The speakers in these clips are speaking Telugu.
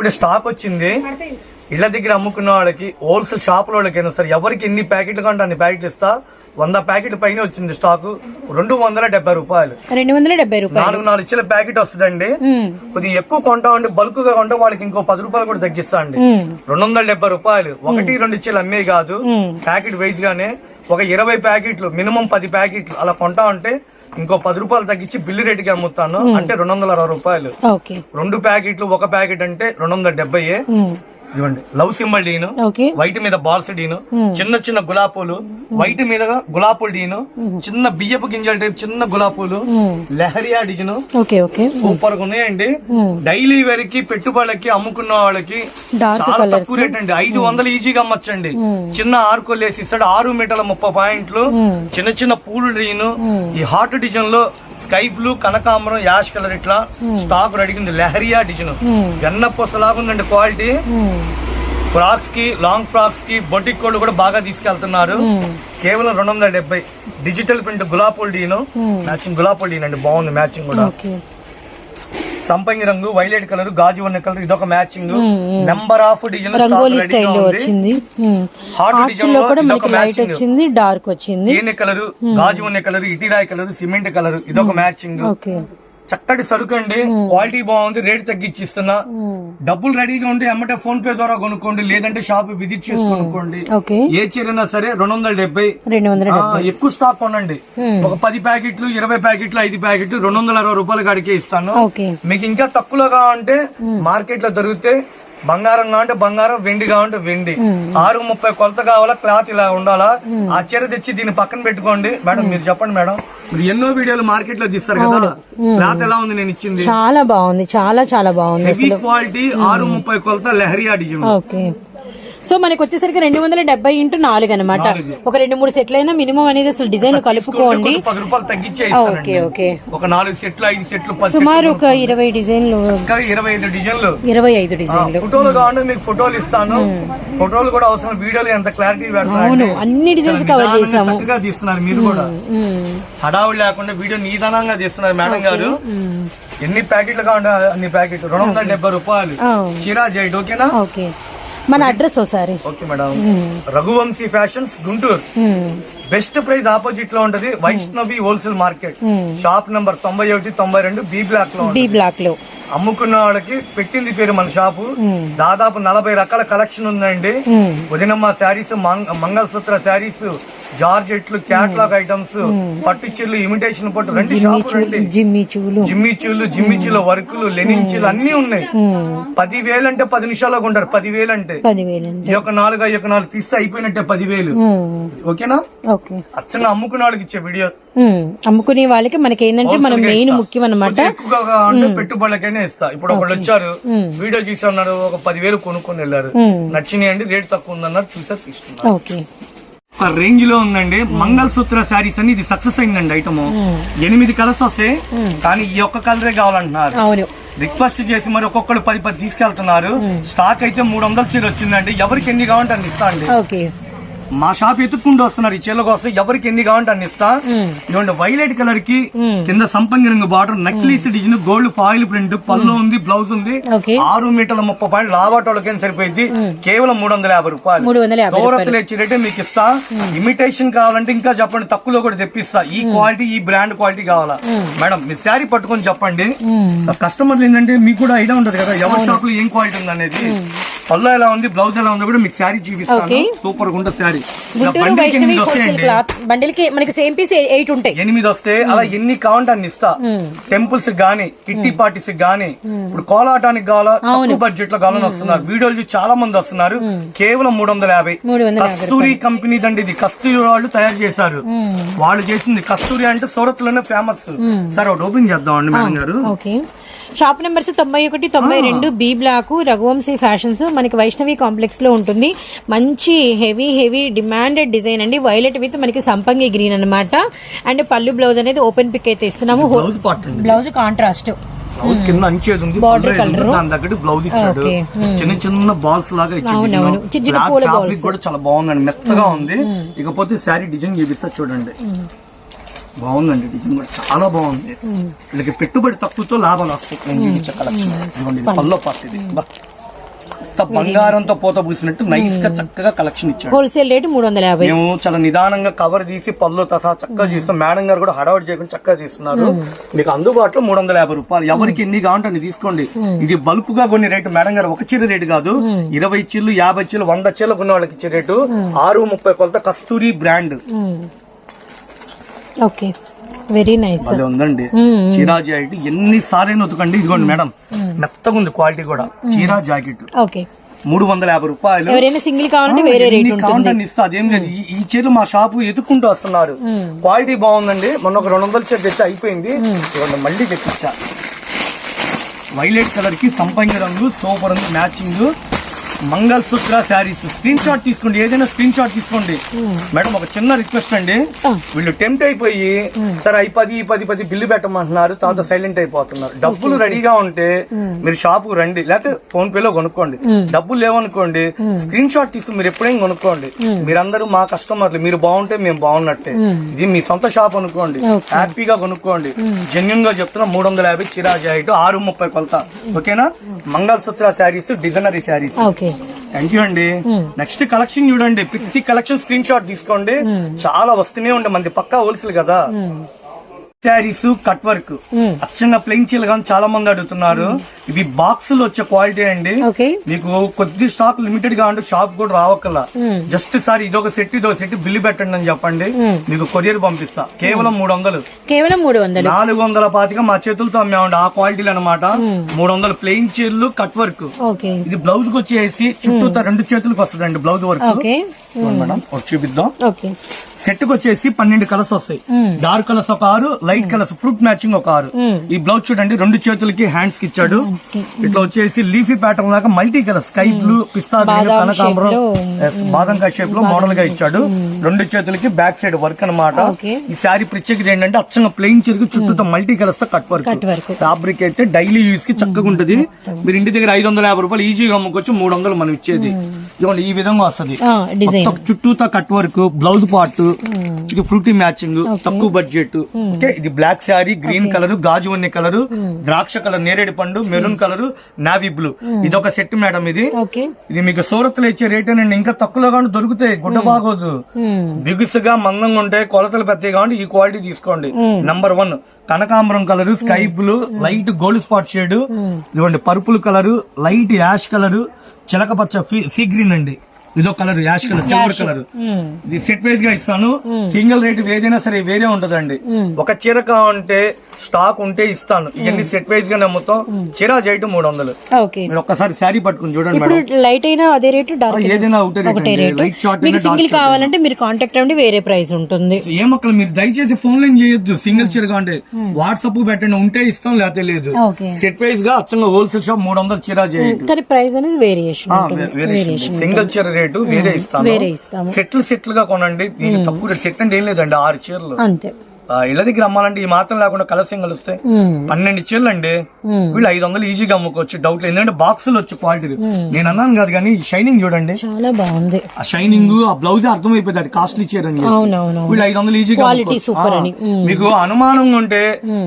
ఇప్పుడు స్టాక్ వచ్చింది. ఇళ్ళ దగ్గర అమ్ముకున్న వాళ్ళకి హోల్సేల్ షాపుల వాళ్ళకైనా సరే ఎవరికి ఎన్ని ప్యాకెట్లు కంటే అన్ని ప్యాకెట్లు ఇస్తా. వంద ప్యాకెట్ పైన వచ్చింది స్టాక్ రెండు వందల డెబ్బై రూపాయలు. రెండు వందల డెబ్బై రూపాయలు. నాలుగు నాలుగు ఇచ్చిన ప్యాకెట్ వస్తుందండి. కొద్దిగా ఎక్కువ కొంటా ఉంటే బల్క్గా కొంటే వాళ్ళకి ఇంకో పది రూపాయలు కూడా తగ్గిస్తా అండి. రెండు వందల డెబ్బై రూపాయలు. ఒకటి రెండు ఇచ్చేలు అమ్మే కాదు. ప్యాకెట్ వైజ్ గానే ఒక ఇరవై ప్యాకెట్లు మినిమం పది ప్యాకెట్లు అలా కొంటా ఉంటే ఇంకో పది రూపాయలు తగ్గించి బిల్లు రేటుకి అమ్ముతాను. అంటే రెండు వందల అరవై రూపాయలు. రెండు ప్యాకెట్లు ఒక ప్యాకెట్ అంటే రెండు వందల డెబ్బై ఇవ్వండి. లవ్ సింబల్ డీను వైట్ మీద బాల్స్ డీను చిన్న చిన్న గులాబీలు వైట్ మీద గులాబీలు డీను చిన్న బియ్యపు గింజల టైప్ చిన్న గులాబీలు లహరియా డిజైన్. సూపర్గా ఉన్నాయండి. డైలీ వేర్కి పెట్టుబడులకి అమ్ముకున్న వాళ్ళకి చాలా తక్కువ రేట్ అండి. ఐదు వందలు ఈజీగా అమ్మచ్చండి. చిన్న ఆర్కోలు వేసి ఇస్తాడు. ఆరు మీటర్ల ముప్పై పాయింట్లు. చిన్న చిన్న పూలు డీను. ఈ హాట్ డిజైన్లో స్కై బ్లూ కనకాంబరం యాష్ కలర్ ఇట్లా స్టాక్ అడిగింది లహరియా డిజైన్ వెన్న పొసలాగా ఉందండి క్వాలిటీ. ఉమ్, ఫ్రాక్స్కి లాంగ్ ఫ్రాక్స్కి బొటిక్ కోళ్ళు కూడా బాగా తీసుకెళ్తున్నారు. కేవలం రెండు వందల డెబ్బై. డిజిటల్ ప్రింట్ గులాబీ డీను మ్యాచింగ్ గులాబీ డీన్ అండి బాగుంది మ్యాచింగ్ కూడా. సంపంగి రంగు వైలెట్ కలర్ గాజు వన్న కలర్. ఇదొక matching. Number of design rangoli స్టైల్లో వచ్చింది. హాట్ డిజైన్లో కూడా మనకి లైట్ వచ్చింది డార్క్ వచ్చింది. కలర్ గాజు ఉన్న కలర్ ఇటీరాయి కలర్ సిమెంట్ కలర్. ఇదొక మ్యాచింగ్ ఓకే. చక్కటి సరుకు అండి క్వాలిటీ బాగుంది రేట్ తగ్గించి ఇస్తున్నా. డబ్బులు రెడీగా ఉంటే ఎమ్మటే ఫోన్ పే ద్వారా కొనుక్కోండి లేదంటే షాప్ విజిట్ చేసి కొనుక్కోండి. ఏ చీరైనా సరే రెండు వందల డెబ్బై. ఎక్కువ స్టాక్ కొనండి. ఒక పది ప్యాకెట్లు ఇరవై ప్యాకెట్లు ఐదు ప్యాకెట్లు రెండు వందల అరవై రూపాయలు కాడికే ఇస్తాను. మీకు ఇంకా తక్కువలో కావాలంటే మార్కెట్లో దొరికితే బంగారం కావాలంటే బంగారం వెండి కావాలంటే వెండి. ఆరు ముప్పై కొలత కావాలా క్లాత్ ఇలా ఉండాలా? ఆ చీర తెచ్చి దీన్ని పక్కన పెట్టుకోండి. మేడం మీరు చెప్పండి మేడం. మీరు ఎన్నో వీడియోలు మార్కెట్లో తీస్తారు కదా? క్లాత్ ఎలా ఉంది నేను ఇచ్చింది? చాలా బాగుంది చాలా చాలా బాగుంది హెవీ క్వాలిటీ ఆరు ముప్పై కొలత లహరియా డిజైన్. ఓకే. సో మనకి వచ్చేసరికి రెండు వందల డెబ్బై ఇంటూ నాలుగు అనమాట. ఒక రెండు మూడు సెట్లు అయినా మినిమం అనేది అసలు డిజైన్ కలుపుకోండి. Okay okay. ఒక నాలుగు సెట్లు ఐదు సెట్లు పది సుమారు ఒక ఇరవై డిజైన్లు. ఇరవై ఐదు డిజైన్లు. ఇరవై ఐదు డిజైన్లు. ఫోటోలు కావాలంటే మీకు ఫోటోలు ఇస్తాను. ఫోటోలు కూడా అవసరం వీడియోలు ఎంత క్లారిటీ అవును అన్ని డిజైన్స్ కవర్ చేసాము. చక్కగా తీస్తున్నారు మీరు కూడా. హడావుడి లేకుండా వీడియో నిదానంగా తీస్తున్నారు మేడం గారు. ఎన్ని ప్యాకెట్లు కావాలంటే అన్ని ప్యాకెట్లు? రెండు వందల డెబ్బై రూపాయలు. చీరా జైడ్ ఓకేనా? ఓకే. మన అడ్రస్ ఒకసారి. Okay madam. Raghuvamshi fashions Guntur. Best price ఆపోజిట్లో ఉంటది Vaishnavi wholesale market. Shop number తొంభై ఒకటి తొంభై రెండు బి బ్లాక్లో డి బ్లాక్లో. అమ్ముకున్న వాళ్ళకి పెట్టింది పేరు మన షాపు. దాదాపు నలభై రకాల కలెక్షన్ ఉందండి. ఉమ్, ఉదినమ్మ శారీస్ మంగళసూత్ర శారీస్ జార్జెట్లు క్యాట్లాగ్ ఐటమ్స్ పట్టు చీరలు ఇమిటేషన్ పట్టు రెండు షాపు రండి జిమ్మి చూలు. జిమ్మి చీలు జిమ్మి చీలు వర్కులు లెనిన్ చీలు అన్ని ఉన్నాయి. పదివేలు అంటే పది నిమిషాల్లో కొంటారు పదివేలు అంటే ఈ యొక్క నాలుగు ఈ యొక్క నాలుగు తీస్తే అయిపోయినట్టే పదివేలు. ఓకేనా? ఓకే. అచ్చంగా అమ్ముకున్న వాళ్ళకి ఇచ్చే వీడియో. అమ్ముకునే వాళ్ళకి మనకి ఏంటంటే మనం మెయిన్. ముఖ్యం అనమాట ఎక్కువగా అంటే పెట్టుబడులకైనా ఇస్తా. ఇప్పుడు ఒకళ్ళు వచ్చారు. వీడియో చూసి అన్నారు ఒక పదివేలు కొనుక్కొని వెళ్ళారు. నచ్చినాయి అండి రేట్ తక్కువ ఉందన్నారు చూసా తీసుకున్నారు. ఒక రేంజ్లో ఉందండి మంగళసూత్ర శారీస్ అని ఇది సక్సెస్ అయిందండి ఐటమ్. ఎనిమిది కలర్స్ వస్తాయి. కానీ ఈ ఒక్క కలరే కావాలంటున్నారు. రిక్వెస్ట్ చేసి మరి ఒక్కొక్కరు పది పది తీసుకెళ్తున్నారు. స్టాక్ అయితే మూడు వందల చీర వచ్చిందండి. ఎవరికి ఎన్ని కావాలంటే ఇస్తా అండి మా షాప్ ఎత్తుక్కుంటూ వస్తున్నారు. ఈ చీరల కోసం ఎవరికి ఎన్ని కావాలంటే అన్ని ఇస్తా. ఇదిగోండి వైలెట్ కలర్కి కింద సంపంగి రంగు border necklace design gold foil print పళ్ళు ఉంది బ్లౌజ్ ఉంది. ఆరు మీటర్ల ముప్పై పాయింట్ లావాటోళ్ళకైనా సరిపోయింది? కేవలం మూడు వందల యాభై రూపాయలు. యాభై సౌరత్తులు ఇచ్చినట్టే మీకు ఇస్తా. ఇమిటేషన్ కావాలంటే ఇంకా చెప్పండి తక్కువలో కూడా తెప్పిస్తా. ఈ క్వాలిటీ ఈ బ్రాండ్ క్వాలిటీ కావాలా? మేడం మీ శారీ పట్టుకొని చెప్పండి. కస్టమర్లు ఏంటంటే మీకు కూడా ఐడియా ఉంటది కదా ఎవరి షాప్లో ఏం క్వాలిటీ ఉంది అనేది పళ్ళు ఎలా ఉంది బ్లౌజ్ ఎలా ఉంది కూడా మీకు శారీ చూపిస్తాను. సూపర్గా ఉంటుంది శారీ. గుంటూరు వైష్ణవి క్లాత్. కి మనకి సేమ్ పీస్ ఎయిట్ ఉంటాయి. ఎనిమిది వస్తే అలా ఎన్ని కావాలంటే అన్ని ఇస్తా. టెంపుల్స్ గానీ కిట్టి పార్టీస్ గానీ ఇప్పుడు కోలాటానికి కావాలా తక్కువ బడ్జెట్లో కావాలని వస్తున్నారు. వీడియోలు చూసి చాలా మంది వస్తున్నారు. కేవలం మూడు వందల యాభై. కస్తూరి కంపెనీ దండి ఇది. కస్తూరి వాళ్ళు తయారు చేశారు. వాళ్ళు చేసింది కస్తూరి అంటే సూరత్లోనే ఫేమస్ సరే ఒకటి ఓపెన్ చేద్దాం అండి మేడం గారు. ఓకే షాప్ నెంబర్స్ తొంభై ఒకటి తొంభై రెండు బి బ్లాక్ రఘువంశీ ఫ్యాషన్స్. మనకి వైష్ణవి కాంప్లెక్స్లో ఉంటుంది. మంచి హెవీ హెవీ డిమాండెడ్ డిజైన్ అండి. వైలెట్ విత్ మనకి సంపంగి గ్రీన్ అన్నమాట. అండ్ పళ్ళు బ్లౌజ్ అనేది ఓపెన్ పిక్ అయితే ఇస్తున్నాము. Blouse contrast. బ్లౌజ్ కింద అంచేది ఉంది. Border పళ్ళు ఏది ఉంది, colour. దాని తగ్గట్టు బ్లౌజ్ ఇచ్చాడు. Okay. చిన్న చిన్న బాల్స్ లాగా. ఇచ్చాడు. కూడా చాలా బాగుందండి. మెత్తగా ఉంది. ఇకపోతే శారీ డిజైన్ చూపిస్తా చూడండి. బాగుందండి డిజైన్ కూడా చాలా బాగుంది. వీళ్ళకి పెట్టుబడి తక్కువతో లాభాలు వస్తాయి నేను చూపించే collection. ఇదిగోండి ఇది పల్లో పార్ట్ ఇది. బంగారంతో పోత పూసినట్టు నైస్గా చక్కగా కలెక్షన్ ఇచ్చాడు. హోల్సేల్ రేట్ మూడు వందల యాభై. మేము చాలా నిదానంగా కవర్ తీసి పళ్ళు తసా చక్కగా చేస్తాం. మేడం గారు కూడా హడావడి చేయకుండా చక్కగా తీస్తున్నారు. మీకు అందుబాటులో మూడు వందల యాభై రూపాయలు. ఎవరికి ఎన్ని కావాలంటే తీసుకోండి. ఇది బల్క్గా కొన్ని రేటు. మేడం గారు ఒక చీర రేటు కాదు. ఇరవై చీరలు యాభై చీరలు వంద చీరలు కొన్న వాళ్ళకి ఇచ్చే రేటు. ఆరు ముప్పై కొలత Kasturi brand. Okay. Very nice భలే ఉందండి. చీరా జాకెట్ ఎన్ని సార్లు ఉతకండి. ఇదిగోండి మేడం. మెత్తగా ఉంది క్వాలిటీ కూడా. చీరా జాకెట్. ఓకే. మూడు వందల యాభై రూపాయలు. ఎవరైనా సింగిల్ కావాలంటే వేరే రేట్ ఉంటుంది. ఇస్తా. అదేం లేదు. ఈ- చీరలు మా షాపు ఎత్తుక్కుంటూ వస్తున్నారు. క్వాలిటీ బాగుందండి. మొన్న ఒక రెండు వందల చీర తెచ్చి అయిపోయింది. మళ్ళీ తెప్పించా వైలెట్ కలర్కి సంపంగి రంగు సూపర్ ఉంది మ్యాచింగ్ మంగళ సూత్ర శారీస్ స్క్రీన్ షాట్ తీసుకోండి. ఏదైనా స్క్రీన్ షాట్ తీసుకోండి. మేడం ఒక చిన్న రిక్వెస్ట్ అండి. వీళ్ళు టెంప్ట్ అయిపోయి సరే అయి పది ఈ పది పది బిల్లు పెట్టమంటున్నారు. తర్వాత సైలెంట్ అయిపోతున్నారు. డబ్బులు రెడీగా ఉంటే మీరు షాపు రండి. లేకపోతే ఫోన్ పే లో కొనుక్కోండి. డబ్బులు లేవనుకోండి స్క్రీన్ షాట్ తీసుకుని మీరు ఎప్పుడైనా కొనుక్కోండి. మీరందరూ మా కస్టమర్లు మీరు బాగుంటే మేము బాగున్నట్టే. ఇది మీ సొంత షాప్ అనుకోండి. హ్యాపీగా కొనుక్కోండి. జెన్యున్గా చెప్తున్నా మూడు వందల యాభై చిరా జాకెట్ ఆరు ముప్పై కొలత. ఓకేనా? Mangalsutra saris designery sarees. Okay. Thank you అండి. నెక్స్ట్ కలెక్షన్ చూడండి. ప్రతి కలెక్షన్ స్క్రీన్ షాట్ తీసుకోండి చాలా వస్తూనే ఉండే. మనది పక్కా హోల్సేల్ కదా. శారీస్ కట్ వర్క్ అచ్చంగా ప్లెయిన్ చీల కానీ చాలా మంది అడుగుతున్నారు. ఇవి బాక్స్లో వచ్చే క్వాలిటీ అండి. మీకు కొద్ది స్టాక్ లిమిటెడ్గా ఉంటే షాప్ కూడా రావక్కల. జస్ట్ సార్ ఇదొక సెట్ ఇదొక సెట్ బిల్లు పెట్టండి అని చెప్పండి. మీకు కొరియర్ పంపిస్తా. కేవలం మూడు వందలు కేవలం మూడు వందలు నాలుగు వందల పాతిక మా చేతులతో అమ్మామండి ఆ క్వాలిటీలు అనమాట మూడు వందలు ప్లెయిన్ చీరలు కట్ వర్క్ ఇది బ్లౌజ్కి వచ్చేసి చుట్టూ రెండు చేతులకు వస్తుందండి బ్లౌజ్ వర్క్ మేడం. చూపిద్దాం. సెట్కి వచ్చేసి పన్నెండు కలర్స్ వస్తాయి. డార్క్ కలర్స్ ఒక ఆరు లైట్ కలర్స్ ఫ్రూట్ మ్యాచింగ్ ఒక ఆరు. ఈ బ్లౌజ్ చూడండి రెండు చేతులకి హ్యాండ్స్కి ఇచ్చాడు. ఇట్లా వచ్చేసి లీఫీ ప్యాటర్న్ లాగా మల్టీ కలర్ స్కై బ్లూ పిస్తా గ్రీన్ కనకాంబరం shape yes, బాదం కా షేప్లో మోడల్గా ఇచ్చాడు. రెండు చేతులకి బ్యాక్ సైడ్ వర్క్ అన్నమాట. ఓకే. ఈ శారీ ప్రత్యేకత ఏంటంటే అచ్చంగా ప్లెయిన్ చెరుకు చుట్టూ మల్టీ కలర్స్తో కట్ వర్క్ ఫ్యాబ్రిక్ అయితే డైలీ యూస్కి చక్కగా ఉంటది. మీరు ఇంటి దగ్గర ఐదు వందల యాభై రూపాయలు ఈజీగా అమ్ముకోవచ్చు మూడు వందలు మనం ఇచ్చేది. ఇదిగోండి ఈ విధంగా వస్తది. చుట్టూతా కట్ వర్క్ బ్లౌజ్ పార్ట్ ఇది ఫ్రూటీ మ్యాచింగ్ తక్కువ బడ్జెట్ ఓకే ఇది బ్లాక్ శారీ గ్రీన్ కలర్ గాజు వన్నె కలర్ ద్రాక్ష కలర్ నేరేడు పండు మెరూన్ కలర్ నావీ బ్లూ. ఇది ఒక సెట్ మేడం ఇది. ఇది మీకు సూరత్లో ఇచ్చే రేట్ అండి. ఇంకా తక్కువలో కానీ దొరుకుతాయి. గుడ్డ బాగోదు. బిగుసుగా మందంగా ఉంటాయి. కొలతలు పెద్దగా కాబట్టి ఈ క్వాలిటీ తీసుకోండి. నంబర్ వన్ కనకాంబరం colour sky blue light gold spot shade. ఇదిగోండి purple colour light ash colour చిలక పచ్చ ఫీ- సీ గ్రీన్ అండి. ఇదో colour ash colour silver colour ఇది సెట్ వైజ్గా ఇస్తాను. సింగిల్ రేట్ ఏదైనా సరే వేరే ఉంటదండి. ఒక చీర కావాలంటే స్టాక్ ఉంటే ఇస్తాను. ఇవన్నీ సెట్ వైజ్గా నమ్ముతాం చీర చేయటం మూడు వందలు ఓకే. మీరు ఒక్కసారి శారీ పట్టుకుని చూడండి ఇప్పుడు లైట్ అయినా అదే రేటు ఏదైనా ఒకటే రేట్ లైట్ షార్ట్ మీకు సింగిల్ కావాలంటే మీరు కాంటాక్ట్ అవ్వండి వేరే ప్రైస్ ఉంటుంది. ఏమక్కలు మీరు దయచేసి ఫోన్ లైన్ చేయొద్దు. సింగిల్ చీర కావండి వాట్సాప్ పెట్టండి. ఉంటే ఇస్తాం లేకపోతే లేదు. సెట్ వైజ్గా అచ్చంగా హోల్సేల్ షాప్ మూడు వందలు చీర చేయండి. కానీ ప్రైస్ అనేది వేరియేషన్ సింగిల్ చీర రేటు వేరే ఇస్తాము. సెట్లు సెట్లు గా కొనండి తక్కువ రేట్ సెట్ అంటే ఏం లేదండి ఆరు చీరలు. అంతే. ఇళ్ళ దగ్గర అమ్మాలంటే ఈ మాత్రం లేకుండా కలుస్తాయి ఉమ్, పన్నెండు చీరలు అండి. వీళ్ళు ఐదు వందలు ఈజీగా అమ్ముకోవచ్చు డౌట్ లేదు. ఎందుకంటే బాక్సులు వచ్చి క్వాలిటీ నేను అన్నాను కాదు కానీ షైనింగ్ చూడండి. చాలా బాగుంది. ఆ షైనింగ్ ఆ బ్లౌజ్ అర్థమైపోయింది అది కాస్ట్లీ చీర అని. అవునవును వీళ్ళు ఐదు వందలు ఈజీగా. మీకు అనుమానంగా ఉంటే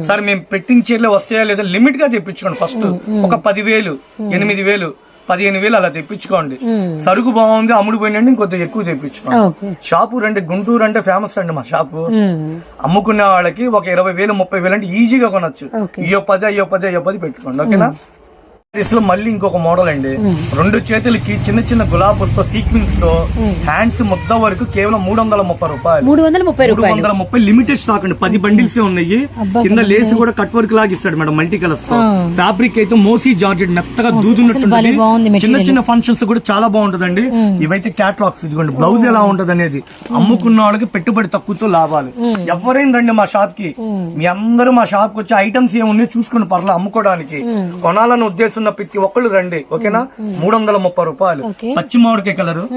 సరే మేము పెట్టిన చీరలే వస్తాయా లేదా లిమిట్గా తెప్పించుకోండి ఫస్ట్ ఒక పదివేలు ఎనిమిది వేలు పదిహేను వేలు అలా తెప్పించుకోండి. సరుకు బాగుంది అమ్ముడు పోయినండి ఇంకొద్దిగా ఎక్కువ తెప్పించుకోండి. షాపు రండి గుంటూరు అంటే ఫేమస్ అండి మా షాపు. అమ్ముకునే వాళ్ళకి ఒక ఇరవై వేలు ముప్పై వేలు అంటే ఈజీగా కొనొచ్చు. అయ్యో పది అయ్యో పది అయ్యో పది పెట్టుకోండి ఓకేనా? లో మళ్ళీ ఇంకొక మోడల్ అండి. రెండు చేతులకి చిన్న చిన్న గులాబులతో సీక్వెన్స్తో హ్యాండ్స్ మొత్తం వరకు కేవలం మూడు వందల ముప్పై రూపాయలు. మూడు వందల ముప్పై మూడు వందల ముప్పై లిమిటెడ్ స్టాక్ అండి. పది బండిల్స్ ఉన్నాయి. కింద లేస్ కూడా కట్ వర్క్ లాగా ఇస్తాడు మేడం మల్టీ కలర్స్తో ఫ్యాబ్రిక్ అయితే మోసీ జార్జెట్ మెత్తగా దూదున్నట్టు చిన్న. చిన్న ఫంక్షన్స్ కూడా చాలా బాగుంటదండి. ఇవైతే క్యాట్లాగ్స్ ఇదిగోండి బ్లౌజ్ ఎలా ఉంటది అనేది అమ్ముకున్న వాళ్ళకి పెట్టుబడి తక్కువతో లాభాలు. ఎవరైనా రండి మా షాప్కి మీ అందరూ మా షాప్కి వచ్చి ఐటమ్స్ ఏమున్నాయో చూసుకుని పర్లా అమ్ముకోవడానికి. కొనాలని ఉద్దేశం ప్రతి ఒక్కళ్ళు రండి ఓకేనా? మూడు వందల ముప్పై రూపాయలు. పచ్చి మామిడికాయ కలరు.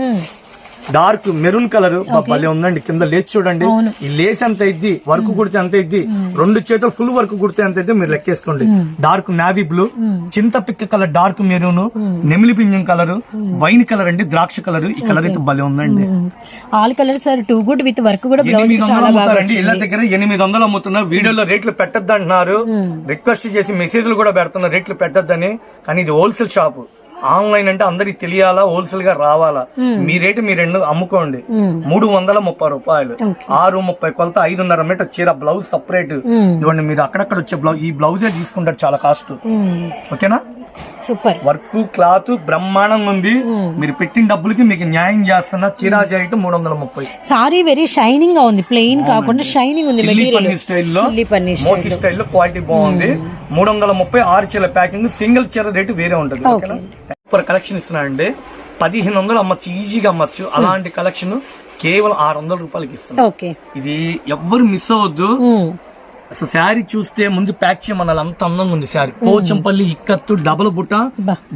డార్క్ మెరూన్ కలర్ భలే ఉందండి. కింద లేస్ చూడండి. ఈ లేస్ ఎంత ఇద్ది వర్క్ కుడితే ఎంత ఇద్ది రెండు చేతులు ఫుల్ వర్క్ కుడితే ఎంత ఇద్ది మీరు లెక్కేసుకోండి. డార్క్ నావీ బ్లూ చింత పిక్క కలర్ డార్క్ మెరూన్ నెమిలి పింజం కలర్ వైన్ కలర్ అండి ద్రాక్ష కలర్. ఈ కలర్ అయితే భలే ఉందండి. All colours are too good with work కూడా బ్లౌజ్ చాలా బాగా ఇళ్ళ దగ్గర ఎనిమిది వందలు అమ్ముతున్నారు. వీడియోలో రేట్లు పెట్టద్దు అంటున్నారు రిక్వెస్ట్ చేసి మెసేజ్లు కూడా పెడుతున్నారు. రేట్లు పెట్టద్దని. కానీ ఇది హోల్సేల్ షాప్. ఆన్లైన్ అంటే అందరికి తెలియాలా హోల్సేల్గా రావాలా? మీ రేటు మీరు రెండు అమ్ముకోండి. మూడు వందల ముప్పై రూపాయలు. ఆరు ముప్పై కొలత ఐదున్నర మీటర్ చీర బ్లౌజ్ సపరేట్ ఇవ్వండి మీరు అక్కడక్కడ వచ్చే బ్లౌజ్ ఈ బ్లౌజే తీసుకుంటారు చాలా కాస్ట్ ఓకేనా? సూపర్. వర్క్ క్లాత్ బ్రహ్మాండంగా ఉంది. మీరు పెట్టిన డబ్బులకి మీకు న్యాయం చేస్తున్న చీరా జాకెట్ మూడు వందల ముప్పై సారీ వెరీ షైనింగ్గా ఉంది ప్లెయిన్ కాకుండా షైనింగ్ ఉంది స్టైల్లో మోసీ స్టైల్లో. క్వాలిటీ బాగుంది. మూడు వందల ముప్పై ఆరు చీర ప్యాకింగ్ సింగిల్ చీర రేటు వేరే ఉంటుంది. సూపర్ కలెక్షన్ ఇస్తున్నానండి పదిహేను వందలు అమ్మచ్చు ఈజీగా అమ్మచ్చు. అలాంటి కలెక్షన్ కేవలం ఆరు వందల రూపాయలకి ఓకే. ఇది ఎవ్వరు మిస్ అవ్వద్దు. అసలు శారీ చూస్తే ముందు ప్యాక్ చేయమనాలి. అంత అందంగా ఉంది శారీ. పోచంపల్లి ఇక్కత్తు డబల్ బుట్ట.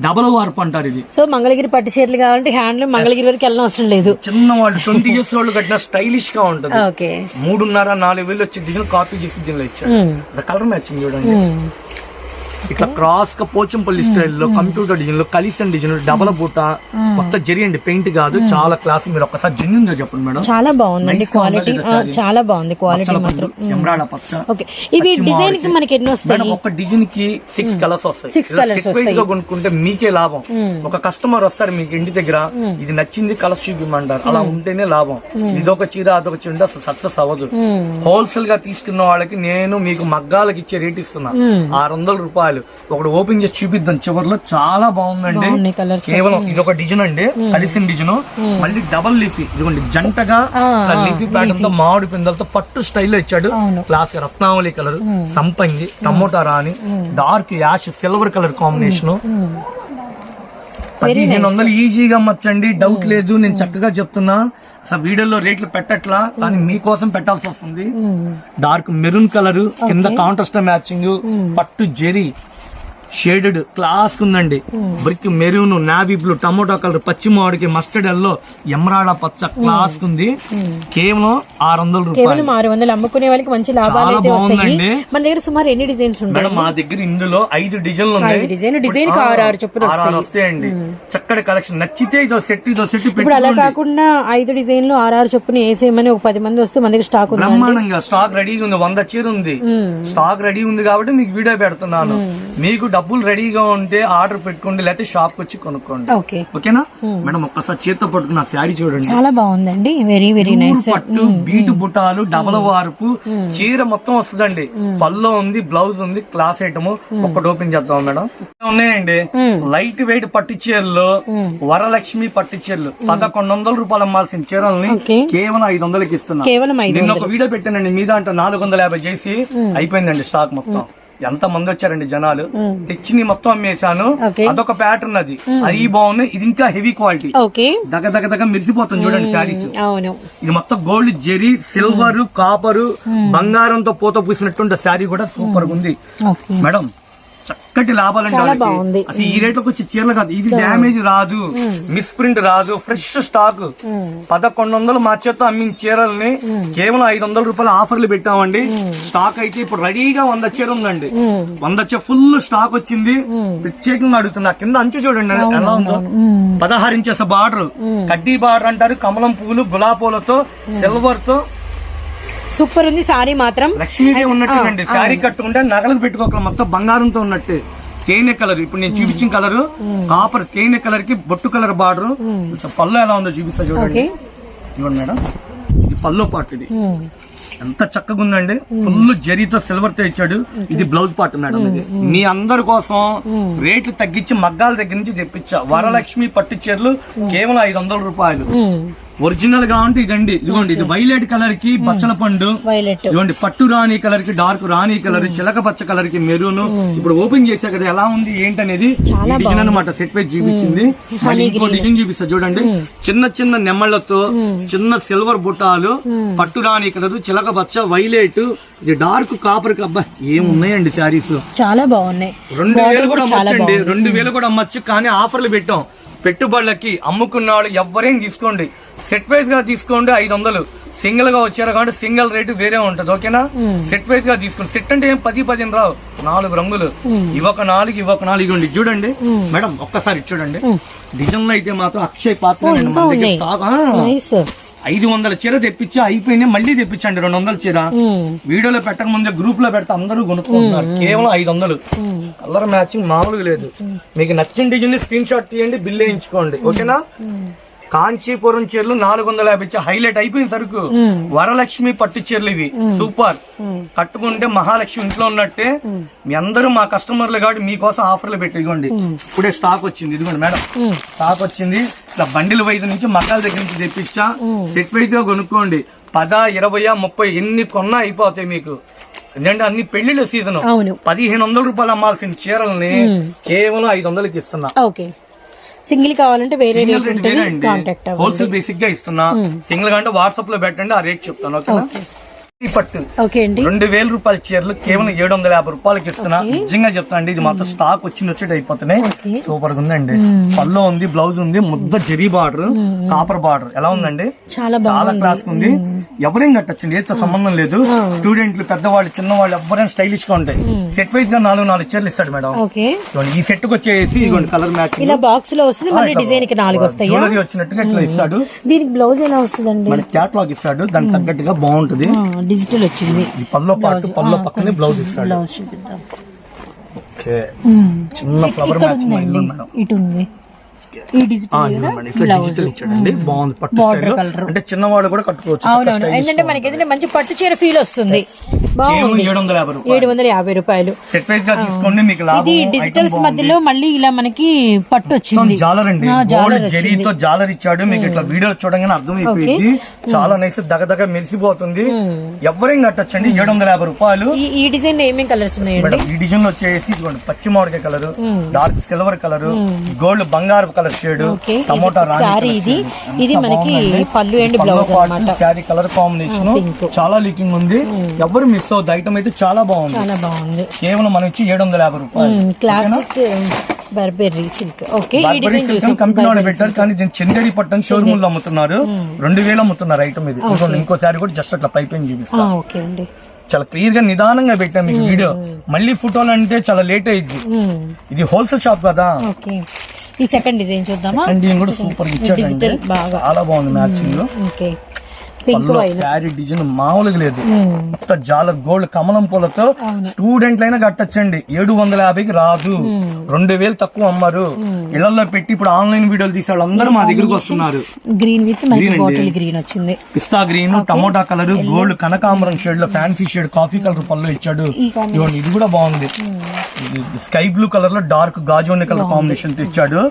డబల్ వార్పు అంటారు ఇది. సో మంగళగిరి పట్టు చీరలు కావాలంటే హ్యాండ్ మంగళగిరి వరకు వెళ్ళడం అవసరం లేదు. చిన్న వాళ్ళు ట్వంటీ ఇయర్స్ వాళ్ళు కట్టిన స్టైలిష్గా ఉంటుంది మూడున్నర నాలుగు వేలు వచ్చి డిజైన్ కాపీ చేసి దీనిలో ఇచ్చాడు Hmm. కలర్ మ్యాచింగ్ చూడండి. ఇట్లా క్రాస్గా పోచంపల్లి స్టైల్లో కంప్యూటర్ డిజైన్లో కలిసన్ డిజైన్ డబల్ బూట మొత్తం జరిగండి పెయింట్ కాదు చాలా క్లాస్ మీరు ఒక్కసారి జెన్యున్గా చెప్పండి మేడం. చాలా బాగుందండి ఉందా క్వాలిటీ? చాలా బాగుంది క్వాలిటీ మాత్రం. పళ్ళు, ఎమరాడ పచ్చ ఓకే. ఇవి పచ్చి డిజైన్ మామిడికాయ. కి మనకి ఎన్ని వస్తాయి? ఒక డిజైన్కి సిక్స్ కలర్స్ వస్తాయి. Set wise గా కొనుక్కుంటే మీకే లాభం. ఒక కస్టమర్ వస్తారు మీకు ఇంటి దగ్గర ఇది నచ్చింది కలర్స్ చూపిమంటారు. అలా ఉంటేనే లాభం. ఇదొక చీర అదొక చీర అసలు సక్సెస్ అవ్వదు. హోల్సేల్గా తీసుకున్న వాళ్ళకి నేను మీకు మగ్గాలకి ఇచ్చే రేట్ ఇస్తున్నా. ఆరు వందల రూపాయలు. ఒకటి ఓపెన్ చేసి చూపిద్దాం. చివరిలో చాలా బాగుందండి. కేవలం ఇది ఒక డిజైన్ అండి. కలిసిన డిజైన్. మళ్ళీ డబల్ లీఫీ ఇదిగోండి జంటగా లీఫీ ప్యాటర్న్తో మామిడి పిందలతో పట్టు స్టైల్లో ఇచ్చాడు. క్లాస్గా రత్నావళి కలర్ సంపంగి టమోటా రాణి dark ash silver colour combination పదిహేను వందలు ఈజీగా అమ్మచ్చండి. డౌట్ లేదు నేను చక్కగా చెప్తున్నా. అసలు వీడియోలో రేట్లు పెట్టట్లా కానీ మీకోసం పెట్టాల్సి వస్తుంది. డార్క్ మెరూన్ కలర్ కింద కాంట్రాస్ట్ మ్యాచింగ్ పట్టు జెరీ. షేడెడ్ క్లాస్ ఉందండి. Brick maroon navy blue tomato colour పచ్చి మామిడికి మస్టర్డ్ ఎల్లో ఎమరాడ పచ్చ క్లాస్ ఉంది. కేవలం ఆరు వందల రూపాయలు. ఆరు వందలు అమ్ముకునే వాళ్ళకి మంచి లాభాలు బాగుందండి. మన దగ్గర సుమారు ఎన్ని డిజైన్స్ ఉంటాయి? మా దగ్గర ఇందులో ఐదు డిజైన్లు ఉన్నాయి. డిజైన్ డిజైన్ ఆరు ఆరు చొప్పున వస్తాయండి. చక్కటి కలెక్షన్. నచ్చితే ఇదో సెట్ ఇదో సెట్ ఇప్పుడు అలా కాకుండా ఐదు డిజైన్లు ఆరు ఆరు చొప్పున వేసేయమని ఒక పది మంది వస్తే మన దగ్గర స్టాక్ ఉంది బ్రహ్మాండంగా స్టాక్ రెడీగా ఉంది. వంద చీర ఉంది. స్టాక్ రెడీ ఉంది కాబట్టి మీకు వీడియో పెడుతున్నాను. మీకు డబ్బులు రెడీగా ఉంటే ఆర్డర్ పెట్టుకోండి లేకపోతే షాప్ వచ్చి కొనుక్కోండి. ఓకే. ఓకేనా? మేడం ఒక్కసారి చేత్తో పట్టుకున్న శారీ చూడండి. చాలా బాగుందండి. వెరీ వెరీ నైస్ పట్టు బీటు బుట్టాలు డబల వార్పు చీర మొత్తం వస్తుందండి. పల్లో ఉంది బ్లౌజ్ ఉంది క్లాస్ ఐటమ్. ఒక్కటి ఓపెన్ చేద్దాం మేడం. ఉన్నాయండి. లైట్ వెయిట్ పట్టు చీరలు వరలక్ష్మి పట్టు చీరలు. పదకొండు వందల రూపాయలు అమ్మాల్సిన చీరల్ని. కేవలం ఐదు వందలకి ఇస్తున్నా. నిన్న ఒక వీడియో పెట్టానండి మీ దాంట్లో నాలుగు వందల యాభై చేసి అయిపోయిందండి స్టాక్ మొత్తం. ఎంత మంది వచ్చారండి జనాలు? తెచ్చి మొత్తం అమ్మేశాను. అదొక ప్యాటర్న్ అది అది బాగుంది. ఇది ఇంకా హెవీ క్వాలిటీ. ఓకే. దగ దగ దగ మెరిసిపోతుంది చూడండి శారీస్. ఇది మొత్తం గోల్డ్ జెరీ సిల్వర్ కాపర్ బంగారంతో పూత పూసినట్టుంటే శారీ కూడా సూపర్గా ఉంది మేడం చక్కటి లాభాలండి. అసలు ఈ రేట్లకు వచ్చి చీరలు కాదు. ఇది డ్యామేజ్ రాదు. మిస్ ప్రింట్ రాదు. Fresh stock. పదకొండు వందలు మా చేత అమ్మిన చీరల్ని కేవలం ఐదు వందల రూపాయల ఆఫర్లు పెట్టామండి. స్టాక్ అయితే ఇప్పుడు రెడీగా వంద చీర ఉందండి. వంద చీర ఫుల్ స్టాక్ వచ్చింది. ప్రత్యేకంగా అడుగుతున్నా. కింద అంచు చూడండి ఎలా ఉందో. పదహారు ఇంచెస్ బార్డర్. కడ్డీ బార్డర్ అంటారు. కమలం పువ్వులు గులాబ్ పూలతో సిల్వర్తో సూపర్ ఉంది సారీ మాత్రం. లక్ష్మీదేవి ఉన్నట్టేనండి శారీ కట్టుకుంటే నగలకు పెట్టుకోక మొత్తం బంగారంతో ఉన్నట్టే. తేనె కలర్ ఇప్పుడు నేను చూపించిన కలర్ కాపర్ తేనె కలర్కి బొట్టు కలర్ బార్డర్. పళ్ళు ఎలా ఉందో చూపిస్తా చూడండి. చూడండి మేడం. ఇది పళ్ళు పార్ట్ ఇది. ఎంత చక్కగా ఉందండి. ఫుల్ జరీతో సిల్వర్తో ఇచ్చాడు. ఇది బ్లౌజ్ పార్ట్ మేడం ఇది. మీ అందరి కోసం రేట్లు తగ్గించి మగ్గాల దగ్గర నుంచి తెప్పించా. వరలక్ష్మి పట్టు చీరలు కేవలం ఐదు వందల రూపాయలు. ఒరిజినల్గా ఉంటే ఇదండి. ఇదిగోండి ఇది వైలెట్ కలర్కి బచ్చల పండు. వైలెట్ ఇదిగోండి పట్టు రాణి కలర్కి డార్క్ రాణి కలర్ చిలక పచ్చ కలర్కి మెరూన్. ఇప్పుడు ఓపెన్ చేసా కదా ఎలా ఉంది ఏంటనేది డిజైన్ అనమాట సెట్ వైజ్ చూపించింది. మళ్ళీ ఇంకో డిజైన్ చూపిస్తా చూడండి. చిన్న చిన్న నెమ్మళ్ళతో చిన్న సిల్వర్ బుట్టాలు పట్టు రాణి కలర్ చిలక పచ్చ వైలెట్ ఇది డార్క్ కాపర్కి అబ్బా ఏమున్నాయండి శారీస్. చాలా బాగున్నాయి. రెండు వేలు కూడా అమ్మచ్చండి. రెండు వేలు కూడా అమ్మచ్చు కానీ ఆఫర్లు పెట్టాం. పెట్టుబడులకి అమ్ముకున్న వాళ్ళు ఎవరేం తీసుకోండి. సెట్ వైజ్గా తీసుకోండి ఐదు వందలు సింగిల్గా వచ్చారు కాబట్టి సింగిల్ రేటు వేరే ఉంటది ఓకేనా? సెట్ వైజ్గా తీసుకోండి సెట్ అంటే ఏం? పది పదిహేను రావు. నాలుగు రంగులు. ఇవొక నాలుగు ఇవొక నాలుగు ఇవ్వండి. చూడండి. మేడం ఒక్కసారి చూడండి. డిజైన్లో అయితే మాత్రం అక్షయ్ పాత్ర ఐదు వందల చీర తెప్పించి అయిపోయినాయి మళ్ళీ తెప్పించండి. రెండు వందల చీర. వీడియోలో పెట్టక ముందే గ్రూప్లో పెడితే అందరూ కొనుక్కుంటున్నారు. కేవలం ఐదు వందలు. కలర్ మ్యాచింగ్ మామూలుగా లేదు. మీకు నచ్చిన డిజైన్ స్క్రీన్ షాట్ తీయండి బిల్ వేయించుకోండి. ఓకేనా? కాంచీపురం చీరలు నాలుగు వందల యాభై హైలైట్ అయిపోయింది సరుకు. వరలక్ష్మి పట్టు చీరలు ఇవి. సూపర్. కట్టుకుంటే మహాలక్ష్మి ఇంట్లో ఉన్నట్టే. మీ అందరూ మా కస్టమర్లు కాబట్టి మీకోసం ఆఫర్లు పెట్టి ఇదిగోండి. ఇప్పుడే స్టాక్ వచ్చింది. ఇదిగోండి మేడం. స్టాక్ వచ్చింది. ఇట్లా బండిల వైద్య నుంచి మకాల దగ్గర నుంచి తెప్పించా. సెట్ వైజ్గా కొనుక్కోండి. పద ఇరవై ముప్పై ఎన్ని కొన్నా అయిపోతాయి మీకు. ఎందుకంటే అన్ని పెళ్ళిళ్ళ సీజన్. పదిహేను వందల రూపాయలు అమ్మాల్సిన చీరల్ని కేవలం ఐదు వందలకి ఇస్తున్నా. ఓకే. సింగిల్ కావాలంటే వేరే రేట్ ఉంటుంది కాంటాక్ట్ హోల్సేల్ బేసిక్గా ఇస్తున్నా. సింగిల్గా అంటే వాట్సాప్లో పెట్టండి ఆ రేట్ చెప్తాను ఓకేనా? ఈ పట్టు. రెండు వేల రూపాయల చీరలు కేవలం ఏడు వందల యాభై రూపాయలకి ఇస్తున్నా. నిజంగా చెప్తాను అండి ఇది మాత్రం స్టాక్ వచ్చింది వచ్చేటి అయిపోతున్నాయి. సూపర్గా ఉందండి. పల్లో ఉంది బ్లౌజ్ ఉంది ముద్ద జరీ బార్డర్ కాపర్ బార్డర్. ఎలా ఉందండి? చాలా చాలా క్లాస్ ఉంది. ఎవరైనా కట్టచ్చు ఏతో సంబంధం లేదు. స్టూడెంట్లు పెద్దవాళ్ళు చిన్నవాళ్ళు ఎవరైనా స్టైలిష్గా ఉంటాయి. సెట్ వైజ్గా నాలుగు నాలుగు చీరలు ఇస్తాడు మేడం. ఈ సెట్కి వచ్చేసి ఇదిగోండి కలర్ మ్యాచింగ్ ఇలా బాక్స్లో వస్తుంది మళ్ళీ డిజైన్కి నాలుగు వస్తాయా? జ్యువెలరీ వచ్చినట్టుగా ఇట్లా ఇస్తాడు. దీనికి బ్లౌజ్ ఎలా వస్తుందండి? మన క్యాట్లాగ్ ఇస్తాడు. దానికి తగ్గట్టుగా బాగుంటది. డిజిటల్ వచ్చింది. ఈ పల్లో పాటు పల్లో పక్కనే బ్లౌజ్ ఇస్తాడు. బ్లౌజ్ చూపిద్దాం. ఓకే. ఉమ్. చిన్న ఫ్లవర్ ఇక్కడ మ్యాచింగ్ ఉందండి. మేడం. ఇటు ఉంది. ఈ డిజిటల్ కదా ఇట్లా డిజిటల్ ఇచ్చాడండి. బాగుంది పట్టు Border స్టైల్ colour. అంటే చిన్నవాడు కూడా కట్టుకోవచ్చు అవునవును. ఏంటంటే మనకి ఏదైతే మంచి పట్టు చీర ఫీల్ వస్తుంది. బాగుంది. ఏడు వందల యాభై రూపాయలు. తీసుకోండి మీకు ఇది డిజిటల్స్ మధ్యలో మళ్ళీ ఇలా మనకి పట్టు వచ్చింది. జాలర్ అండి. జరీతో జాలర్ ఇచ్చాడు. మీకు ఇట్లా వీడియో చూడగానే అర్థమైపోయింది. చాలా నైస్ దగదగ మెరిసిపోతుంది. ఎవరైనా కట్టొచ్చండి ఏడు వందల యాభై రూపాయలు. ఈ డిజైన్ ఏమేం కలర్స్ ఉన్నాయండి? మేడం ఈ డిజైన్ వచ్చేసి ఇదిగోండి పచ్చి మామిడికాయ colour dark silver colour gold బంగారు కలర్ షేడ్ టమోటా రాణి సారీ ఇది. ఇది మనకి పళ్ళు అండ్ బ్లౌజ్ అన్నమాట. Sari colour combination. చాలా లీకింగ్ ఉంది. ఎవరు మిస్ అవుద్ది? ఐటమ్ అయితే చాలా బాగుంది. చాలా బాగుంది. కేవలం మనం ఇచ్చి ఏడు వందల యాభై రూపాయలు. Classic Burberry silk okay company పెట్టారు కానీ పట్టణం షోరూమ్లో అమ్ముతున్నారు. రెండు వేలు అమ్ముతున్నారు ఐటమ్ ఇది. ఇంకో- ఇంకో శారీ కూడా జస్ట్ అట్లా పైపింగ్ చూపిస్తా. ఓకే అండి. చాలా క్లియర్గా నిదానంగా పెట్టాం మీకు వీడియో. మళ్ళీ ఫోటోలు అంటే చాలా లేట్ అయ్యింది మ్మ్. ఇది హోల్సేల్ షాప్ కదా. ఈ సెకండ్ డిజైన్ చూద్దామా? కూడా సూపర్ డిజిటల్ బాగా. చాలా బాగుంది మ్యాచింగ్లో. ఓకే శారీ డిజైన్ మామూలుగా లేదు. మొత్తం జాల గోల్డ్ కమలం పూలతో స్టూడెంట్లు అయినా కట్టచ్చండి. ఏడు వందల యాభైకి రాదు. రెండు వేలు తక్కువ అమ్మారు. ఇళ్ళలో పెట్టి ఇప్పుడు ఆన్లైన్ వీడియోలు తీసే వాళ్ళందరూ మా దగ్గరకు వస్తున్నారు. గ్రీన్ విత్ బాటిల్ గ్రీన్ వచ్చింది. పిస్తా గ్రీన్ టమోటా కలర్ గోల్డ్ కనకాంబరం షేడ్లో ఫ్యాన్సీ షేడ్ కాఫీ కలర్ పళ్ళు ఇచ్చాడు. ఇది కూడా బాగుంది. స్కై బ్లూ కలర్లో డార్క్ గాజు కలర్ కాంబినేషన్తో ఇచ్చాడు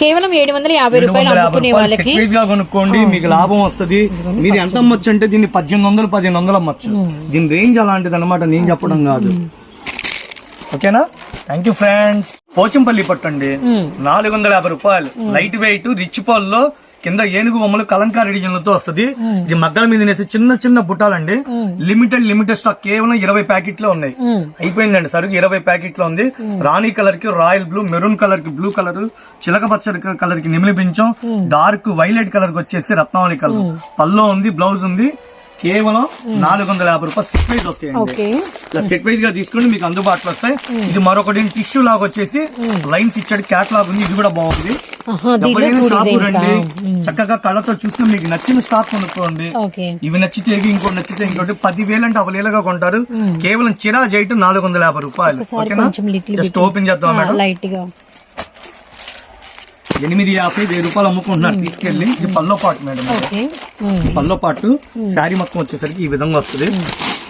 కేవలం ఏడు వందల యాభై రూపాయలు అమ్ముకునే వాళ్ళకి గా కొనుక్కోండి మీకు లాభం వస్తది. మీరు ఎంత అమ్మొచ్చు అంటే దీన్ని పద్దెనిమిది వందలు పదిహేను వందలు అమ్మొచ్చు దీని రేంజ్ అలాంటిది అనమాట నేను చెప్పడం కాదు. ఓకేనా? థ్యాంక్ యూ ఫ్రెండ్స్ పోచంపల్లి పట్టండి. నాలుగు వందల యాభై రూపాయలు. లైట్ వెయిట్ రిచ్ పాల్లో కింద ఏనుగు బొమ్మలు కలంకారీ డిజైన్లతో వస్తుంది. ఇది మగ్గల మీద నేసి చిన్న చిన్న బుట్టాలండి. లిమిటెడ్ లిమిటెడ్ స్టాక్ కేవలం ఇరవై ప్యాకెట్లు ఉన్నాయి. అయిపోయిందండి. సరుకు ఇరవై ప్యాకెట్లు ఉంది. రాణి కలర్కి రాయల్ బ్లూ మెరూన్ కలర్కి బ్లూ కలర్ చిలక పచ్చ కలర్కి నిమిలి పించం డార్క్ వైలెట్ కలర్కి వచ్చేసి రత్నావళి కలర్. పల్లో ఉంది బ్లౌజ్ ఉంది. కేవలం నాలుగు వందల యాభై రూపాయలు సెట్ వైజ్ వస్తాయండి. ఇలా సెట్ వైజ్గా తీసుకుని మీకు అందుబాటులో వస్తాయి. ఇది మరొకటి టిష్యూ లాగా వచ్చేసి లైన్స్ ఇచ్చాడు క్యాట్ లాగ్ ఉంది ఇది కూడా బాగుంది. రండి. చక్కగా కళ్ళతో చూస్తే మీకు నచ్చిన స్టాక్ కొనుక్కోండి. ఇవి నచ్చితే ఇంకోటి నచ్చితే ఇంకోటి. పదివేలు అంటే అవలేలుగా కొంటారు. కేవలం చిరా జైట్ నాలుగు వందల యాభై రూపాయలు. ఓకేనా? జస్ట్ ఓపెన్ చేద్దాం మేడం లైట్గా. ఎనిమిది యాభై వెయ్యి రూపాయలు అమ్ముకుంటున్నారు. తీసుకెళ్ళి ఇది పల్లో పాటు మేడం. పల్లో పాటు శారీ మొత్తం వచ్చేసరికి ఈ విధంగా వస్తుంది.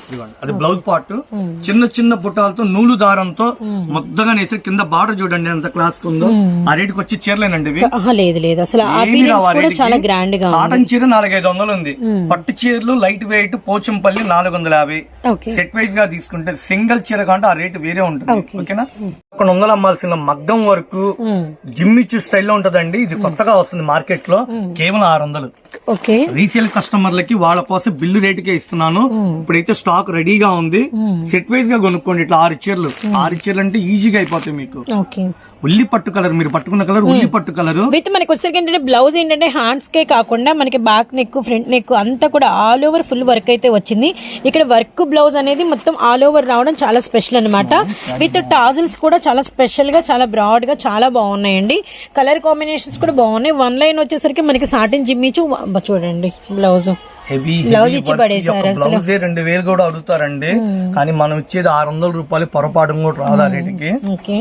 ఇదిగోండి. అది బ్లౌజ్ పార్ట్. చిన్న చిన్న బుట్టాలతో నూలు దారంతో ముద్దగా నేసి కింద బార్డర్ చూడండి ఎంత క్లాస్ ఉందో. ఆ రేటుకి వచ్చి చీరలేనండి లేదు లేదు. అసలు. చాలా గ్రాండ్గా కాటన్ చీర నాలుగైదు వందలు ఉంది. పట్టు చీరలు లైట్ వెయిట్ పోచంపల్లి నాలుగు వందల యాభై. సెట్ వైజ్గా తీసుకుంటే సింగిల్ చీర కంటే ఆ రేటు వేరే ఉంటుంది. ఓకేనా? ఒక వందలు అమ్మాల్సిన మగ్గం వరకు. జిమ్మిచ్చు స్టైల్లో ఉంటదండి. ఇది కొత్తగా వస్తుంది మార్కెట్లో కేవలం ఆరు వందలు. రీసేల్ కస్టమర్లకి వాళ్ళ కోసం బిల్లు రేటుకే ఇస్తున్నాను. ఇప్పుడైతే స్టాక్ స్టాక్ రెడీగా ఉంది. సెట్ వైజ్గా కొనుక్కోండి ఇట్లా ఆరు చీరలు. ఆరు చీరలు అంటే ఈజీగా అయిపోతాయి మీకు. ఓకే ఉల్లి పట్టు కలర్ మీరు పట్టుకున్న కలర్ ఉల్లి పట్టు కలర్ విత్ మనకి వచ్చేసరికి ఏంటంటే బ్లౌజ్ ఏంటంటే హ్యాండ్స్ కే కాకుండా మనకి బ్యాక్ నెక్ ఫ్రంట్ నెక్ అంతా కూడా ఆల్ ఓవర్ ఫుల్ వర్క్ అయితే వచ్చింది. ఇక్కడ వర్క్ బ్లౌజ్ అనేది మొత్తం ఆల్ ఓవర్ రావడం చాలా స్పెషల్ అన్నమాట. విత్ టాజిల్స్ కూడా చాలా స్పెషల్గా చాలా బ్రాడ్గా చాలా బాగున్నాయండి. కలర్ కాంబినేషన్స్ కూడా బాగున్నాయి. వన్ లైన్ వచ్చేసరికి మనకి సాటిన్ జిమ్మిచు చూడండి బ్లౌజ్ హెవీ ఇచ్చి అసలు. బ్లౌజ్ రెండు వేలు కూడా అడుగుతారండి. కానీ మనం ఇచ్చేది ఆరు వందల రూపాయలు పొరపాటు కూడా రాదా రేటుకి. ఓకే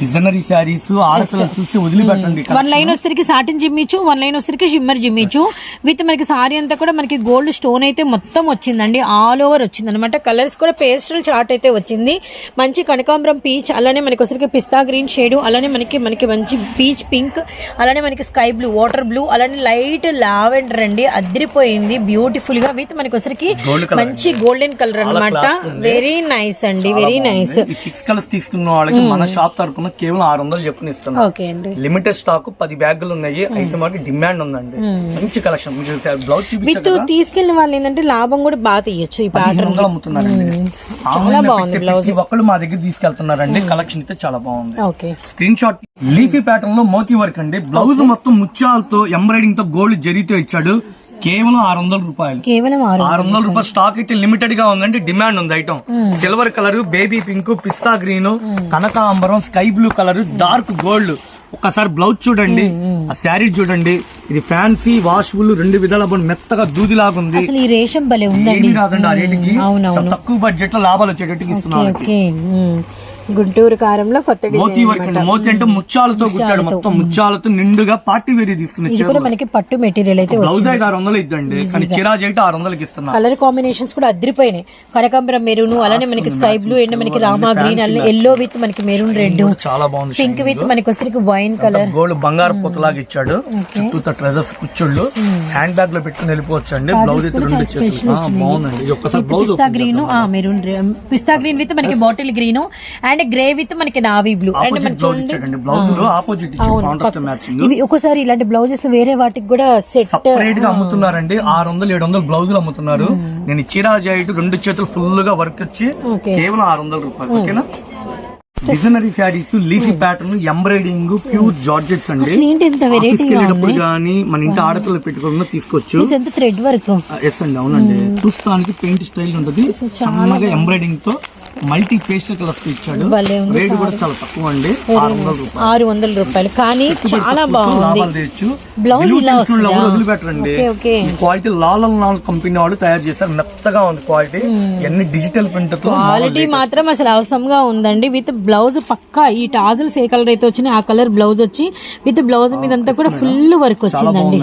డిజైనరీ శారీస్ ఆడపిల్లలు చూసి వదిలిపెట్టండి. వన్ లైన్ వచ్చేసరికి సాటిన్ జిమ్మిచ్చు వన్ లైన్ వచ్చేసరికి షిమ్మర్ జిమ్మిచ్చు విత్ మనకి సారీ అంతా కూడా మనకి గోల్డ్ స్టోన్ అయితే మొత్తం వచ్చిందండి. ఆల్ ఓవర్ వచ్చింది అనమాట కలర్స్ కూడా పేస్టల్ చార్ట్ అయితే వచ్చింది. మంచి కనకాంబరం పీచ్ అలానే మనకి వచ్చరికి పిస్తా గ్రీన్ షేడ్ అలానే మనకి మనకి మంచి పీచ్ పింక్ అలానే మనకి స్కై బ్లూ వాటర్ బ్లూ అలానే లైట్ లావెండర్ అండి. అదిరిపోయింది బ్యూటిఫుల్గా విత్ మనకి వచ్చరికి మంచి గోల్డెన్ కలర్ ఉంది. వెరీ నైస్ అండి వెరీ నైస్ సిక్స్ కలర్స్ తీసుకున్న వాళ్ళకి మన షాప్ తరపున కేవలం ఆరు వందలు చెప్పుని ఇస్తున్నాం. ఓకే అండి. లిమిటెడ్ స్టాక్ పది బ్యాగులు ఉన్నాయి అయితే మనకి డిమాండ్ ఉందండి. మంచి కలెక్షన్ బ్లౌజ్ విత్ తీసుకెళ్ళిన వాళ్ళు ఏంటంటే లాభం కూడా బాగా తీయొచ్చు ఈ పదిహేను ప్యాటర్న్ అమ్ముతున్నారండి. ప్రతి ఒక్కళ్ళు మా దగ్గర తీసుకెళ్తున్నారండి. కలెక్షన్ అయితే చాలా బాగుంది. స్క్రీన్ షాట్ లీఫీ ప్యాటర్న్లో మోతీ వర్క్ అండి. బ్లౌజ్ మొత్తం ముత్యాలతో ఎంబ్రాయిడింగ్తో గోల్డ్ జరీతో ఇచ్చాడు. కేవలం ఆరు వందల రూపాయలు. కేవలం ఆరు వందల రూపాయలు స్టాక్ అయితే లిమిటెడ్గా ఉందండి డిమాండ్ ఉంది item silver colour baby pink పిస్తా గ్రీన్ కనకాంబరం sky blue colour dark gold ఒకసారి బ్లౌజ్ చూడండి ఆ శారీ చూడండి ఇది ఫ్యాన్సీ వాషబుల్ రెండు విధాల మెత్తగా దూదిలాగా ఉంది అసలు ఈ రేషం భలే ఉందండి. ఏమీ రాదండి ఆ రేటుకి అవునవును చాలా తక్కువ బడ్జెట్లో లాభాలు వచ్చేటట్టుగా ఇస్తున్నాం ఓకే ఉమ్. గుంటూరు కారంలో కొత్త మోతీ వర్క్ అండి. మోతీ అంటే ముత్యాలతో కుట్టాడు. మొత్తం ముత్యాలతో నిండుగా పార్టీ వేరీ తీసుకుని కూడా మనకి పట్టు మెటీరియల్ అయితే బ్లౌజ్ అయితే ఆరు వందలు ఇద్దండి. కానీ చిరాజ్ అయితే ఆరు వందలకి ఇస్తున్నా కలర్ కాంబినేషన్స్ కూడా అదిరిపోయినాయి కనకాంబరం మెరూన్ అలానే మనకి స్కై బ్లూ అండ్ మనకి రామా గ్రీన్ ఎల్లో విత్ మనకి మెరూన్ రెడ్. చాలా బాగుంది పింక్ విత్ మనకి వచ్చరికి వైన్ కలర్ గోల్డ్ బంగారు పొత్తలాగా ఇచ్చాడు. చుట్టూ ట్రెజర్స్ కూర్చోళ్ళు. హ్యాండ్ బ్యాగ్లో పెట్టుకుని వెళ్ళిపోవచ్చు అండి బ్లౌజ్ బాగుందండి. గ్రీన్ ఆ మెరూన్ పిస్తా గ్రీన్ విత్ మనకి bottle green and grey with మనకి నావీ బ్లూ అండ్ మనకి చూడండి ఇచ్చాడండి. బ్లౌజ్లో ఆపోజిట్ ఇచ్చాడు కాంట్రాస్ట్ మ్యాచింగ్ ఇవి ఒక్కోసారి ఇలాంటి బ్లౌజెస్ వేరే వాటికి కూడా సెట్ సపరేట్గా అమ్ముతున్నారండి. ఆరు వందలు ఏడు వందలు బ్లౌజులు అమ్ముతున్నారు. నేను చీరాజ్ ఐటు రెండు చేతులు ఫుల్గా వర్క్ వచ్చి కేవలం ఆరు వందల రూపాయలు. ఓకేనా? Designery saris leafy pattern embroidering pure georgettes అండి. వెళ్ళేటప్పుడు గానీ మన ఇంటి ఆడపిల్లలు పెట్టుకోకుండా తీసుకోవచ్చు. థ్రెడ్ వర్క్ ఎస్ అండి అవునండి. చూస్తానికి పెయింట్ స్టైల్ ఉంటది. సన్నగా ఎంబ్రాయిడింగ్తో మల్టీ పేస్టల్ కలర్స్ ఇచ్చాడు. రేట్ కూడా చాలా తక్కువ అండి. ఆరు వందల రూపాయలు. కానీ చాలా బాగుంది. బ్లౌజ్ ఇలా. ఈ క్వాలిటీ లాల్ లాల్ కంపెనీ వాళ్ళు తయారు చేస్తారు మెత్తగా ఉంది క్వాలిటీ ఎన్ని డిజిటల్ ప్రింట్ క్వాలిటీ మాత్రం అసలు అవసరంగా ఉందండి. విత్ బ్లౌజ్ పక్కా ఈ టాజల్స్ ఏ కలర్ అయితే వచ్చినాయి ఆ కలర్ బ్లౌజ్ వచ్చి విత్ బ్లౌజ్ మీద అంతా కూడా ఫుల్ వర్క్ చాలా వచ్చిందండి.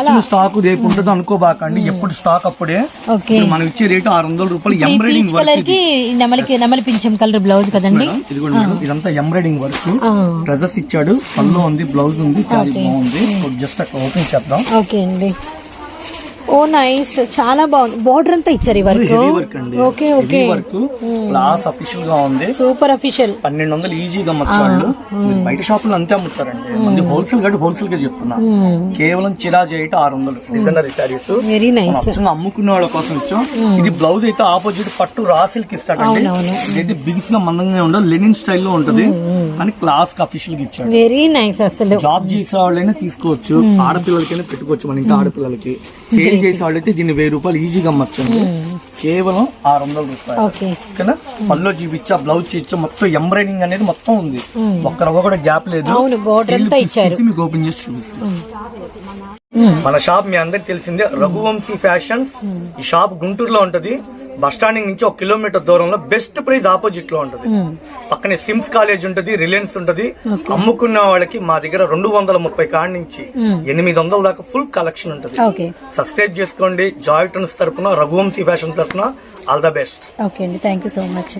అసలు స్టాక్ రేపు ఉంటుంది అనుకోబాకండి. ఎప్పుడు స్టాక్ అప్పుడే? ఓకే. మనం ఇచ్చే రేటు ఆరు వందల రూపాయలు ఎంబ్రాయిడింగ్ కలర్కి నెమలికి నెమలి పింఛం కలర్ బ్లౌజ్ కదండి. ఇదంతా ఎంబ్రాయిడింగ్ వర్క్ డ్రెస్సెస్ ఇచ్చాడు. పళ్ళు ఉంది బ్లౌజ్ ఉంది. శారీ బాగుంది. జస్ట్ ఓపెన్ చేద్దాం. ఓకే అండి. ఓ నైస్ చాలా బాగుంది. బార్డర్ అంతా ఇచ్చారు ఈ వర్క్ అండి. ఓకే ఓకే వర్క్ క్లాస్ అఫీషియల్గా ఉంది. సూపర్ అఫీషియల్ పన్నెండు వందలు ఈజీగా అమ్మచ్చాళ్ళు మీరు బయట షాపులు అంతే అమ్ముతారండి. మంది హోల్సేల్ కాబట్టి హోల్సేల్గా చెప్తున్నా. కేవలం చిరాజ్ అయితే ఆరు వందలు డిజైనరీ శారీస్ వెరీ నైస్ అమ్ముకునే వాళ్ళ కోసం ఇచ్చాం. ఇది బ్లౌజ్ అయితే ఆపోజిట్ పట్టు రాసిల్కి ఇస్తాడండి. ఇదైతే బిగిస్గా మందంగా ఉండదు లెనిన్ స్టైల్లో ఉంటది. కానీ క్లాస్కి అఫీషియల్గా ఇచ్చాడు. వెరీ నైస్ అసలు. జాబ్ చేసే వాళ్ళైనా తీసుకోవచ్చు. ఆడపిల్లలకైనా పెట్టుకోవచ్చు మన ఇంటి ఆడపిల్లలకి. సేల్ చేసే వాళ్ళైతే దీన్ని వెయ్యి రూపాయలు ఈజీగా అమ్మచ్చండి. కేవలం ఆరు వందల రూపాయలు. ఓకే. ఓకేనా? పళ్ళు చూపించా బ్లౌజ్ చూపించా మొత్తం ఎంబ్రాయిడింగ్ అనేది మొత్తం ఉంది. ఒక్క రవ్వ కూడా గ్యాప్ లేదు. మీకు ఓపెన్ చేసి చూపిస్తాను మన షాప్ మీ అందరికి తెలిసిందే రఘువంశీ ఫ్యాషన్. ఈ షాప్ గుంటూరులో ఉంటది. బస్ స్టాండింగ్ నుంచి ఒక కిలోమీటర్ దూరంలో బెస్ట్ ప్రైస్ ఆపోజిట్లో ఉంటది పక్కనే సిమ్స్ కాలేజ్ ఉంటది రిలయన్స్ ఉంటది. అమ్ముకున్న వాళ్ళకి మా దగ్గర రెండు వందల ముప్పై కాడి నుంచి ఎనిమిది వందల దాకా ఫుల్ కలెక్షన్ ఉంటది. సబ్స్క్రైబ్ చేసుకోండి. జాయ్ ట్రెండ్స్ తరపున రఘువంశీ ఫ్యాషన్ తరపున ఆల్ ద బెస్ట్ ఓకే అండి. Thank you so much